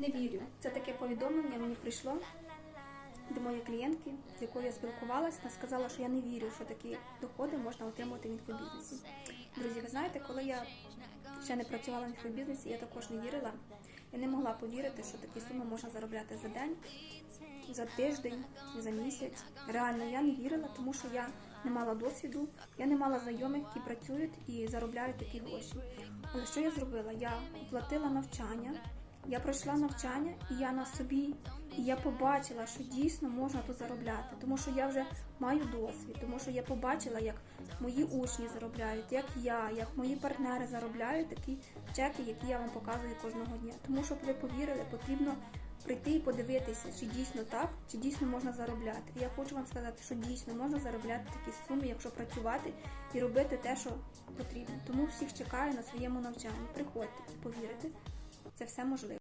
Не вірю. Це таке повідомлення мені прийшло до моєї клієнтки, з якою я спілкувалася. Вона сказала, що я не вірю, що такі доходи можна отримувати в інфобізнесі. Друзі, ви знаєте, коли я ще не працювала в інфобізнесі, я також не вірила. Я не могла повірити, що такі суми можна заробляти за день, за тиждень, за місяць. Реально я не вірила, тому що я не мала досвіду, я не мала знайомих, які працюють і заробляють такі гроші. Але що я зробила? Я оплатила навчання, я пройшла навчання, і я на собі, і я побачила, що дійсно можна тут заробляти, тому що я вже маю досвід, тому що я побачила, як мої учні заробляють, як я, як мої партнери заробляють такі чеки, які я вам показую кожного дня. Тому щоб ви повірили, потрібно прийти і подивитися, чи дійсно так, чи дійсно можна заробляти. І я хочу вам сказати, що дійсно можна заробляти такі суми, якщо працювати і робити те, що потрібно. Тому всіх чекаю на своєму навчанні. Приходьте і повірите, це все можливо.